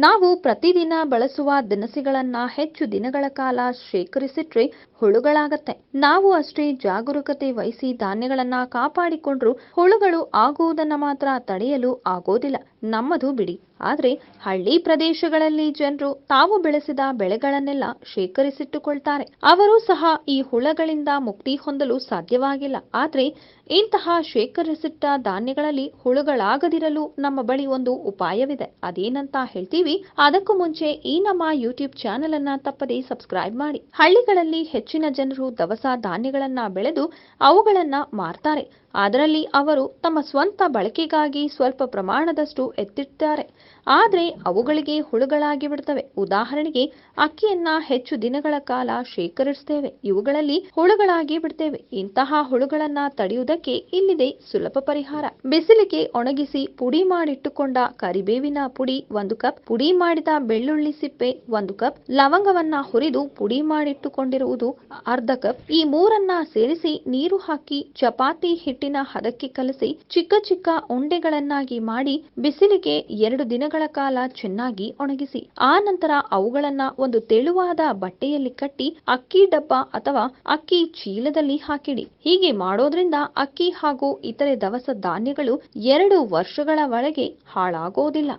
ನಾವು ಪ್ರತಿದಿನ ಬಳಸುವ ದಿನಸಿಗಳನ್ನ ಹೆಚ್ಚು ದಿನಗಳ ಕಾಲ ಶೇಖರಿಸಿಟ್ರೆ ಹುಳುಗಳಾಗತ್ತೆ. ನಾವು ಅಷ್ಟೇ ಜಾಗರೂಕತೆ ವಹಿಸಿ ಧಾನ್ಯಗಳನ್ನ ಕಾಪಾಡಿಕೊಂಡ್ರು ಹುಳುಗಳು ಆಗುವುದನ್ನ ಮಾತ್ರ ತಡೆಯಲು ಆಗೋದಿಲ್ಲ. ನಮ್ಮದು ಬಿಡಿ. ಆದ್ರೆ ಹಳ್ಳಿ ಪ್ರದೇಶಗಳಲ್ಲಿ ಜನರು ತಾವು ಬೆಳೆಸಿದ ಬೆಳೆಗಳನ್ನೆಲ್ಲ ಶೇಖರಿಸಿಟ್ಟುಕೊಳ್ತಾರೆ. ಅವರು ಸಹ ಈ ಹುಳಗಳಿಂದ ಮುಕ್ತಿ ಹೊಂದಲು ಸಾಧ್ಯವಾಗಿಲ್ಲ. ಆದರೆ ಇಂತಹ ಶೇಖರಿಸಿಟ್ಟ ಧಾನ್ಯಗಳಲ್ಲಿ ಹುಳುಗಳಾಗದಿರಲು ನಮ್ಮ ಬಳಿ ಒಂದು ಉಪಾಯವಿದೆ. ಅದೇನಂತ ಹೇಳ್ತೀವಿ? ಅದಕ್ಕೂ ಮುಂಚೆ ಈ ನಮ್ಮ ಯೂಟ್ಯೂಬ್ ಚಾನೆಲ್ ಅನ್ನ ತಪ್ಪದೇ ಸಬ್ಸ್ಕ್ರೈಬ್ ಮಾಡಿ. ಹಳ್ಳಿಗಳಲ್ಲಿ ಹೆಚ್ಚಿನ ಜನರು ದವಸ ಧಾನ್ಯಗಳನ್ನ ಬೆಳೆದು ಅವುಗಳನ್ನ ಮಾರ್ತಾರೆ. ಅದರಲ್ಲಿ ಅವರು ತಮ್ಮ ಸ್ವಂತ ಬಳಕೆಗಾಗಿ ಸ್ವಲ್ಪ ಪ್ರಮಾಣದಷ್ಟು ಎತ್ತಿಡ್ತಾರೆ. ಆದ್ರೆ ಅವುಗಳಿಗೆ ಹುಳುಗಳಾಗಿ ಬಿಡ್ತವೆ. ಉದಾಹರಣೆಗೆ, ಅಕ್ಕಿಯನ್ನ ಹೆಚ್ಚು ದಿನಗಳ ಕಾಲ ಶೇಖರಿಸ್ತೇವೆ. ಇವುಗಳಲ್ಲಿ ಹುಳುಗಳಾಗಿ ಬಿಡ್ತೇವೆ. ಇಂತಹ ಹುಳುಗಳನ್ನ ತಡೆಯುವುದಕ್ಕೆ ಇಲ್ಲಿದೆ ಸುಲಭ ಪರಿಹಾರ. ಬಿಸಿಲಿಗೆ ಒಣಗಿಸಿ ಪುಡಿ ಮಾಡಿಟ್ಟುಕೊಂಡ ಕರಿಬೇವಿನ ಪುಡಿ ಒಂದು ಕಪ್, ಪುಡಿ ಮಾಡಿದ ಬೆಳ್ಳುಳ್ಳಿ ಸಿಪ್ಪೆ ಒಂದು ಕಪ್, ಲವಂಗವನ್ನ ಹುರಿದು ಪುಡಿ ಮಾಡಿಟ್ಟುಕೊಂಡಿರುವುದು ಅರ್ಧ ಕಪ್. ಈ ಮೂರನ್ನ ಸೇರಿಸಿ ನೀರು ಹಾಕಿ ಚಪಾತಿ ಹಿಟ್ಟಿನ ಹದಕ್ಕೆ ಕಲಸಿ ಚಿಕ್ಕ ಚಿಕ್ಕ ಉಂಡೆಗಳನ್ನಾಗಿ ಮಾಡಿ ಬಿಸಿಲಿಗೆ ಎರಡು ದಿನಗಳ ಕಾಲ ಚೆನ್ನಾಗಿ ಒಣಗಿಸಿ, ಆ ನಂತರ ಅವುಗಳನ್ನ ಒಂದು ತೆಳುವಾದ ಬಟ್ಟೆಯಲ್ಲಿ ಕಟ್ಟಿ ಅಕ್ಕಿ ಡಬ್ಬ ಅಥವಾ ಅಕ್ಕಿ ಚೀಲದಲ್ಲಿ ಹಾಕಿಡಿ. ಹೀಗೆ ಮಾಡೋದ್ರಿಂದ ಅಕ್ಕಿ ಹಾಗೂ ಇತರೆ ದವಸ ಧಾನ್ಯಗಳು ಎರಡು ವರ್ಷಗಳ ಒಳಗೆ ಹಾಳಾಗೋದಿಲ್ಲ.